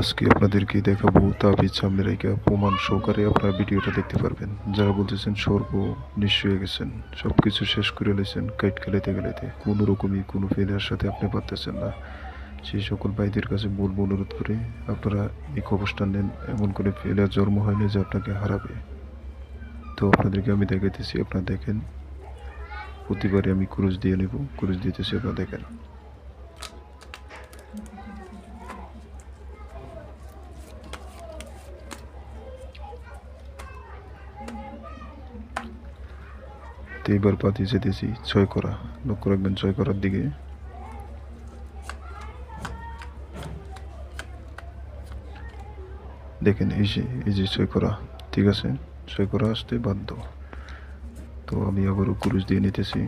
আজকে আপনাদেরকে দেখাবো তাবিজ সামনে রেখে প্রমাণ সহকারে আপনারা ভিডিওটা দেখতে পারবেন। যারা বলতেছেন স্বর্গ হয়ে গেছেন সব কিছু শেষ করে লেছেন কাইট খেলাইতে গেলাইতে কোনো রকমই কোনো ফেলিয়ার সাথে আপনি পারতেছেন না। সেই সকল ভাইদের কাছে বলব অনুরোধ করে আপনারা এই খবরটা নেন। এমন করে ফেলার জন্ম হয়নি যে আপনাকে হারাবে। তো আপনাদেরকে আমি দেখাইতেছি, আপনারা দেখেন। প্রতিবারে আমি ক্রুজ দিয়ে নেব ক্রুজ দিতেছি, আপনারা দেখেন। তো এবার পাতি যেতেছি ছয় করা। লক্ষ্য রাখবেন, ছয় করার দিকে। দেখেন, এই যে এই যে ছয় করা। ঠিক আছে? ছয় করা আসতে বাধ্য। তো আমি আবারও কুরুশ দিয়ে নিতেছি।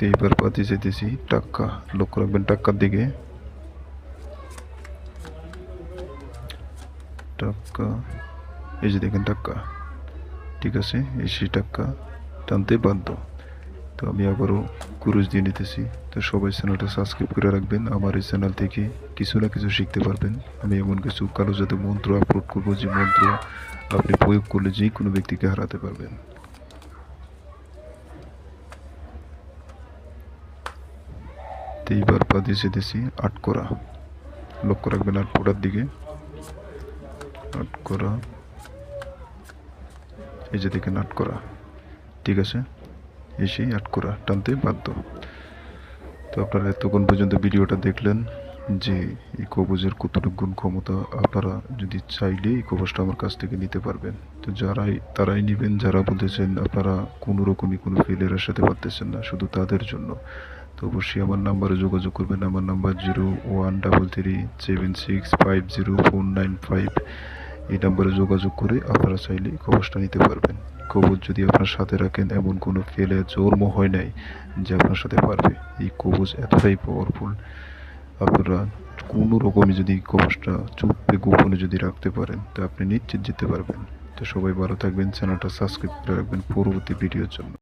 তো এইবার পাতি যেতেছি। টাক্কা, লক্ষ্য রাখবেন টাক্কার দিকে। টাক্কা, এই যে দেখেন টাক্কা। ঠিক আছে, এই সেই টাক্কা টানতে বাধ্য। তো আমি আবারও কুরুজ দিয়ে নিতেছি। তো সবাই চ্যানেলটা সাবস্ক্রাইব করে রাখবেন। আমার এই চ্যানেল থেকে কিছু না কিছু শিখতে পারবেন। আমি এমন কিছু কালো যাতে মন্ত্র আপলোড করব যে মন্ত্র আপনি প্রয়োগ করলে যে কোনো ব্যক্তিকে হারাতে পারবেন। এইবার পা দিয়ে যেতেছি, আট করা। লক্ষ্য রাখবেন আট ফোটার দিকে। আট করা। এই যে দেখেন আট করা। ঠিক আছে? এসেই আট করা টানতে বাধ্য। তো আপনারা এতক্ষণ পর্যন্ত ভিডিওটা দেখলেন যে এই কবজের কতটুকু গুণ ক্ষমতা আপনারা যদি চাইলে এই কবজটা আমার কাছ থেকে নিতে পারবেন। তো যারাই, তারাই নেবেন, যারা বলতেছেন আপনারা কোনো রকমই কোনো ফেলিয়ারের সাথে পারতেছেন না, শুধু তাদের জন্য। তো অবশ্যই আমার নাম্বারে যোগাযোগ করবেন আমার number zero one double three seven six five zero four nine five. এই নাম্বারে যোগাযোগ করে আপনারা চাইলে কবজটা নিতে পারবেন। কবজ যদি আপনার সাথে রাখেন, এমন কোনো ফেলে জন্ম হয় নাই যে আপনার সাথে পারবে। এই কবজ এতটাই পাওয়ারফুল আপনারা কোনো রকমই যদি এই কবজটা চুপে গোপনে যদি রাখতে পারেন, তো আপনি নিশ্চিত যেতে পারবেন। তো সবাই ভালো থাকবেন, চ্যানেলটা সাবস্ক্রাইব করে রাখবেন পরবর্তী ভিডিওর জন্য।